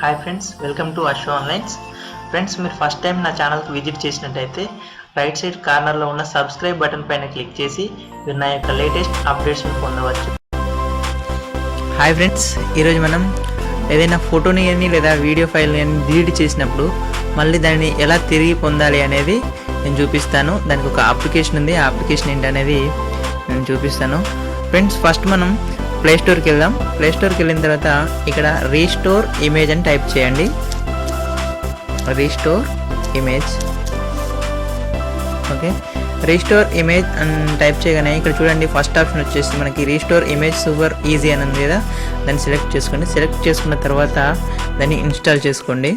Hi friends welcome to Asho onlines friends మీరు first time నా ఛానల్కి విజిట్ చేసినట్టయితే రైట్ సైడ్ కార్నర్లో ఉన్న సబ్స్క్రైబ్ బటన్ పైన క్లిక్ చేసి మీరు నా యొక్క లేటెస్ట్ అప్డేట్స్ని పొందవచ్చు. హాయ్ ఫ్రెండ్స్ ఈరోజు మనం ఏదైనా ఫోటోని కానీ లేదా వీడియో ఫైల్ని కానీ డిలీట్ చేసినప్పుడు మళ్ళీ దాన్ని ఎలా తిరిగి పొందాలి అనేది నేను చూపిస్తాను. దానికి ఒక అప్లికేషన్ ఉంది. ఆ అప్లికేషన్ ఏంటనేది అనేది నేను చూపిస్తాను. ఫ్రెండ్స్ ఫస్ట్ మనం ప్లే స్టోర్కి వెళ్దాం. ప్లే స్టోర్కి వెళ్ళిన తర్వాత ఇక్కడ రీస్టోర్ ఇమేజ్ అని టైప్ చేయండి. Restore image okay restore image అని టైప్ చేయగానే ఇక్కడ చూడండి ఫస్ట్ ఆప్షన్ వచ్చేసి మనకి రీస్టోర్ ఇమేజ్ సూపర్ ఈజీ అని ఉంది కదా. దాన్ని సెలెక్ట్ చేసుకోండి. సెలెక్ట్ చేసుకున్న తర్వాత దాన్ని ఇన్స్టాల్ చేసుకోండి.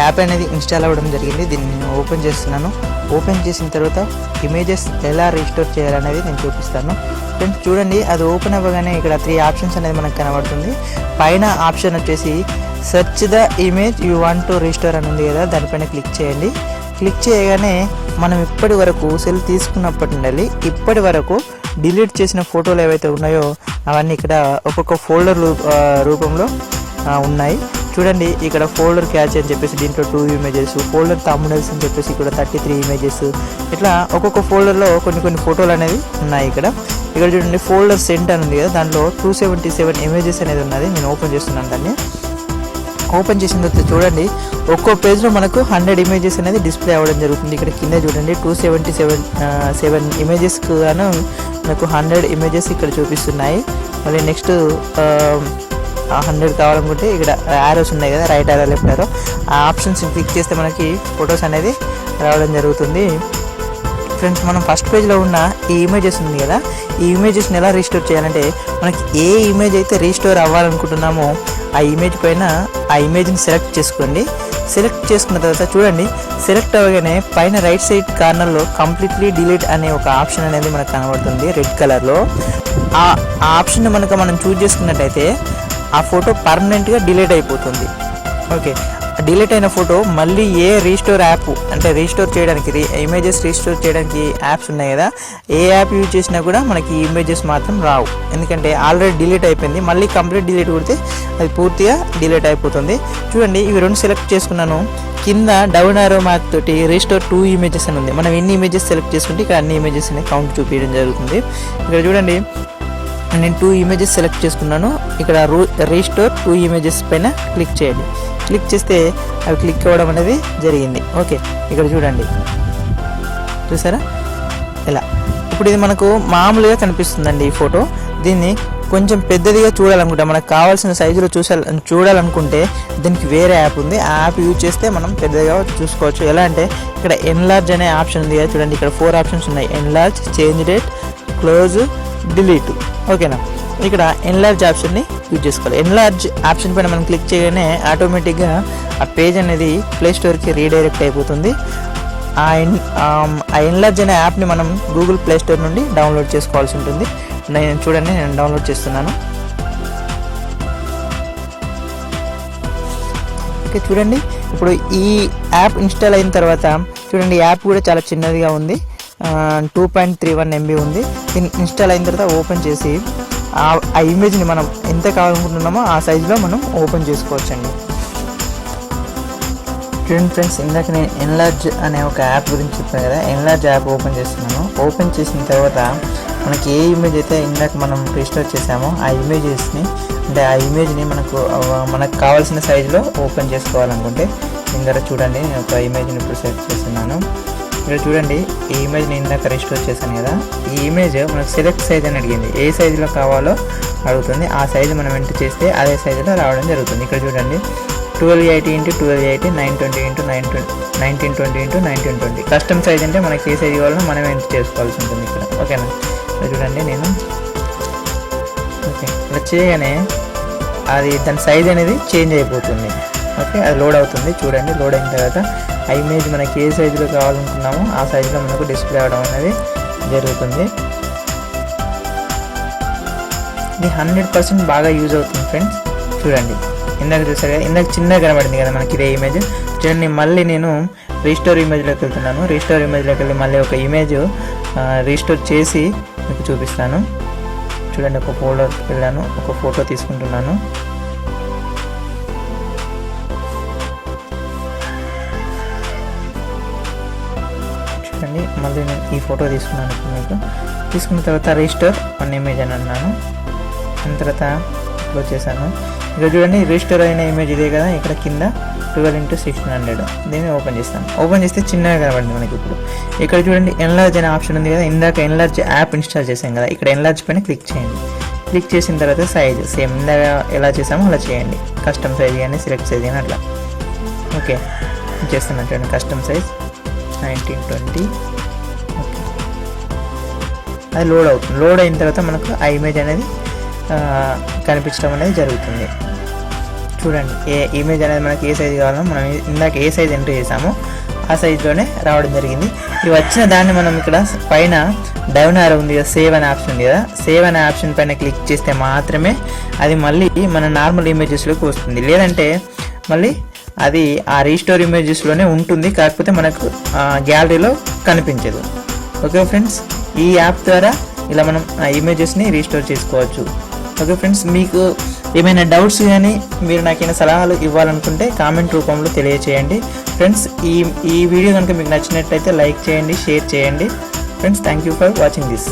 యాప్ అనేది ఇన్స్టాల్ అవ్వడం జరిగింది. దీన్ని నేను ఓపెన్ చేస్తున్నాను. ఓపెన్ చేసిన తర్వాత ఇమేజెస్ ఎలా రీస్టోర్ చేయాలనేది నేను చూపిస్తాను. ఫ్రెండ్స్ చూడండి అది ఓపెన్ అవ్వగానే ఇక్కడ త్రీ ఆప్షన్స్ అనేది మనకు కనబడుతుంది. పైన ఆప్షన్ వచ్చేసి search the image you want to restore అని ఉంది కదా దానిపైన క్లిక్ చేయండి. క్లిక్ చేయగానే మనం ఇప్పటి వరకు సెల్ తీసుకున్నప్పటి నుండి ఇప్పటి వరకు డిలీట్ చేసిన ఫోటోలు ఏవైతే ఉన్నాయో అవన్నీ ఇక్కడ ఒక్కొక్క ఫోల్డర్ రూపంలో ఉన్నాయి. చూడండి ఇక్కడ ఫోల్డర్ క్యాచ్ అని చెప్పేసి దీంట్లో టూ ఇమేజెస్ ఫోల్డర్ తమ్ముడల్స్ అని చెప్పేసి ఇక్కడ థర్టీ త్రీ ఇమేజెస్ ఇట్లా ఒక్కొక్క ఫోల్డర్లో కొన్ని కొన్ని ఫోటోలు అనేవి ఉన్నాయి ఇక్కడ. ఇక్కడ చూడండి ఫోల్డర్ సెంట్ అని ఉంది కదా దాంట్లో టూ సెవెంటీ సెవెన్ ఇమేజెస్ అనేది ఉన్నది. నేను ఓపెన్ చేస్తున్నాను దాన్ని. ఓపెన్ చేసిన తర్వాత చూడండి ఒక్కో పేజ్లో మనకు హండ్రెడ్ ఇమేజెస్ అనేది డిస్ప్లే అవ్వడం జరుగుతుంది. ఇక్కడ కింద చూడండి టూ సెవెంటీ సెవెన్ సెవెన్ ఇమేజెస్కు గాను మనకు హండ్రెడ్ ఇమేజెస్ ఇక్కడ చూపిస్తున్నాయి. మళ్ళీ నెక్స్ట్ హండ్రెడ్ కావాలనుకుంటే ఇక్కడ యారోస్ ఉన్నాయి కదా రైట్ యారో లెఫ్ట్ యారో ఆ ఆప్షన్స్ క్లిక్ చేస్తే మనకి ఫొటోస్ అనేది రావడం జరుగుతుంది. ఫ్రెండ్స్ మనం ఫస్ట్ పేజ్లో ఉన్న ఈ ఇమేజెస్ ఉంది కదా ఈ ఇమేజెస్ని ఎలా రీస్టోర్ చేయాలంటే మనకి ఏ ఇమేజ్ అయితే రీస్టోర్ అవ్వాలనుకుంటున్నామో ఆ ఇమేజ్ పైన ఆ ఇమేజ్ని సెలెక్ట్ చేసుకోండి. సెలెక్ట్ చేసుకున్న తర్వాత చూడండి సెలెక్ట్ అవ్వగానే పైన రైట్ సైడ్ కార్నర్లో కంప్లీట్లీ డిలీట్ అనే ఒక ఆప్షన్ అనేది మనకు కనబడుతుంది రెడ్ కలర్లో ఆ ఆ ఆప్షన్ మనకు మనం చూజ్ చేసుకున్నట్టయితే ఆ ఫోటో పర్మనెంట్గా డిలీట్ అయిపోతుంది. ఓకే. డిలీట్ అయిన ఫోటో మళ్ళీ ఏ రీస్టోర్ యాప్ అంటే రీస్టోర్ చేయడానికి రీ ఇమేజెస్ రీస్టోర్ చేయడానికి యాప్స్ ఉన్నాయి కదా ఏ యాప్ యూజ్ చేసినా కూడా మనకి ఇమేజెస్ మాత్రం రావు. ఎందుకంటే ఆల్రెడీ డిలీట్ అయిపోయింది. మళ్ళీ కంప్లీట్ డిలీట్ కొడితే అది పూర్తిగా డిలీట్ అయిపోతుంది. చూడండి ఇవి రెండు సెలెక్ట్ చేసుకున్నాను. కింద డౌన్ ఆరో మార్క్ తోటి రీస్టోర్ టూ ఇమేజెస్ అని ఉంది. మనం ఎన్ని ఇమేజెస్ సెలెక్ట్ చేసుకుంటే ఇక్కడ అన్ని ఇమేజెస్ అనేవి కౌంట్ చూపించడం జరుగుతుంది. ఇక్కడ చూడండి నేను టూ ఇమేజెస్ సెలెక్ట్ చేసుకున్నాను. ఇక్కడ రూ రీస్టోర్ టూ ఇమేజెస్ పైన క్లిక్ చేయండి. క్లిక్ చేస్తే అవి క్లిక్ అవ్వడం అనేది జరిగింది. ఓకే ఇక్కడ చూడండి. చూసారా? ఇలా. ఇప్పుడు ఇది మనకు మామూలుగా కనిపిస్తుందండి ఈ ఫోటో. దీన్ని కొంచెం పెద్దదిగా చూడాలనుకుంటే మనకు కావాల్సిన సైజులో చూసా చూడాలనుకుంటే దీనికి వేరే యాప్ ఉంది. ఆ యాప్ యూజ్ చేస్తే మనం పెద్దగా చూసుకోవచ్చు. ఎలా అంటే ఇక్కడ ఎన్లార్జ్ అనే ఆప్షన్ ఉంది కదా చూడండి. ఇక్కడ ఫోర్ ఆప్షన్స్ ఉన్నాయి. Enlarge change date close delete. ఓకేనా? ఇక్కడ ఎన్లార్జ్ ఆప్షన్ని యూజ్ చేసుకోవాలి. ఎన్లార్జ్ ఆప్షన్ పైన మనం క్లిక్ చేయగానే ఆటోమేటిక్గా ఆ పేజ్ అనేది ప్లే స్టోర్కి రీడైరెక్ట్ అయిపోతుంది. ఆ ఎన్ ఆ ఎన్లార్జ్ అనే యాప్ని మనం గూగుల్ ప్లే స్టోర్ నుండి డౌన్లోడ్ చేసుకోవాల్సి ఉంటుంది. నేను చూడండి నేను డౌన్లోడ్ చేస్తున్నాను. ఓకే చూడండి. ఇప్పుడు ఈ యాప్ ఇన్స్టాల్ అయిన తర్వాత చూడండి యాప్ కూడా చాలా చిన్నదిగా ఉంది. Two point three one MB ఉంది. ఇన్స్టాల్ అయిన తర్వాత ఓపెన్ చేసి ఆ ఇమేజ్ని మనం ఎంత కావాలనుకుంటున్నామో ఆ సైజులో మనం ఓపెన్ చేసుకోవచ్చండి. ఫ్రెండ్ ఫ్రెండ్స్ ఇందాక నేను ఎన్లార్జ్ అనే ఒక యాప్ గురించి చెప్పాను కదా ఎన్లార్జ్ యాప్ ఓపెన్ చేస్తున్నాను. ఓపెన్ చేసిన తర్వాత మనకి ఏ ఇమేజ్ అయితే ఇందాక మనం రిజిస్టర్ చేసామో ఆ ఇమేజెస్ని అంటే ఆ ఇమేజ్ని మనకు మనకు కావాల్సిన సైజులో ఓపెన్ చేసుకోవాలనుకుంటే ఇందాక చూడండి నేను ఒక ఇమేజ్ని ఇప్పుడు సెలెక్ట్ చేస్తున్నాను. ఇక్కడ చూడండి ఈ ఇమేజ్ నేను ఇందాక రిజిస్టర్ చేశాను కదా. ఈ ఇమేజ్ మనకు సెలెక్ట్ సైజ్ అని అడిగింది. ఏ సైజులో కావాలో అడుగుతుంది. ఆ సైజు మనం ఎంటర్ చేస్తే అదే సైజులో రావడం జరుగుతుంది. ఇక్కడ చూడండి twelve eighty into twelve eighty nine twenty into nine twenty nineteen twenty into nineteen twenty custom size అంటే మనకి ఏ సైజ్ కావాలో మనం ఎంటర్ చేసుకోవాల్సి ఉంటుంది ఇక్కడ. ఓకేనా ఇక్కడ చూడండి నేను. ఓకే ఇక్కడ చేయగానే అది దాని సైజ్ అనేది చేంజ్ అయిపోతుంది. ఓకే అది లోడ్ అవుతుంది. చూడండి లోడ్ అయిన తర్వాత ఆ ఇమేజ్ మనకి ఏ సైజులో కావాలనుకున్నామో ఆ సైజులో మనకు డిస్ప్లే అవడం అనేది జరుగుతుంది. ఇది హండ్రెడ్ పర్సెంట్ బాగా యూజ్ అవుతుంది ఫ్రెండ్స్ చూడండి. ఇందాక చూసారు కదా ఇందాక చిన్నగా కనబడింది కదా మనకి ఇదే ఇమేజ్ చూడండి మళ్ళీ నేను రీస్టోర్ ఇమేజ్లోకి వెళ్తున్నాను. రీస్టోర్ ఇమేజ్లోకి వెళ్ళి మళ్ళీ ఒక ఇమేజ్ రీస్టోర్ చేసి మీకు చూపిస్తాను. చూడండి ఒక ఫోటో వెళ్ళాను ఒక ఫోటో తీసుకుంటున్నాను. చూడండి మళ్ళీ నేను ఈ ఫోటో తీసుకున్నాను మీకు. తీసుకున్న తర్వాత రిజిస్టర్ వన్ ఇమేజ్ అని అన్నాను. దాని తర్వాత అప్లోడ్ చేశాను. ఇక్కడ చూడండి రిజిస్టర్ అయిన ఇమేజ్ ఇదే కదా. ఇక్కడ కింద ట్వెల్వ్ ఇంటూ సిక్స్టీన్ హండ్రెడ్. దీన్ని ఓపెన్ చేస్తాను. ఓపెన్ చేస్తే చిన్నగా కనబడింది మనకి ఇప్పుడు. ఇక్కడ చూడండి ఎన్లార్జ్ అనే ఆప్షన్ ఉంది కదా. ఇందాక ఎన్లార్జ్ యాప్ ఇన్స్టాల్ చేసాం కదా. ఇక్కడ ఎన్లార్జ్ పైన క్లిక్ చేయండి. క్లిక్ చేసిన తర్వాత సైజ్ సేమ్ ఇందాక ఎలా చేసామో అలా చేయండి. కస్టమ్ సైజ్ కానీ సెలెక్ట్ సైజ్ కానీ అట్లా. ఓకే చేస్తున్నాను చూడండి custom size nineteen twenty okay అది లోడ్ అవుతుంది. లోడ్ అయిన తర్వాత మనకు ఆ ఇమేజ్ అనేది కనిపించడం అనేది జరుగుతుంది. చూడండి. ఏ ఇమేజ్ అనేది మనకి ఏ సైజు కావాలో మనం ఇందాక ఏ సైజ్ ఎంటర్ చేసామో ఆ సైజులోనే రావడం జరిగింది. ఇవి వచ్చిన దాన్ని మనం ఇక్కడ పైన డౌన్ ఆర్ ఉంది కదా సేవ్ అనే ఆప్షన్ ఉంది కదా. సేవ్ అనే ఆప్షన్ పైన క్లిక్ చేస్తే మాత్రమే అది మళ్ళీ మన నార్మల్ ఇమేజెస్లోకి వస్తుంది. లేదంటే మళ్ళీ అది ఆ రీస్టోర్ ఇమేజెస్లోనే ఉంటుంది కాకపోతే మనకు గ్యాలరీలో కనిపించదు. ఓకే ఫ్రెండ్స్ ఈ యాప్ ద్వారా ఇలా మనం ఆ ఇమేజెస్ని రీస్టోర్ చేసుకోవచ్చు. ఓకే ఫ్రెండ్స్ మీకు ఏమైనా డౌట్స్ కానీ మీరు నాకైనా సలహాలు ఇవ్వాలనుకుంటే కామెంట్ రూపంలో తెలియచేయండి. ఫ్రెండ్స్ ఈ ఈ వీడియో కనుక మీకు నచ్చినట్లయితే లైక్ చేయండి షేర్ చేయండి. Friends thank you for watching this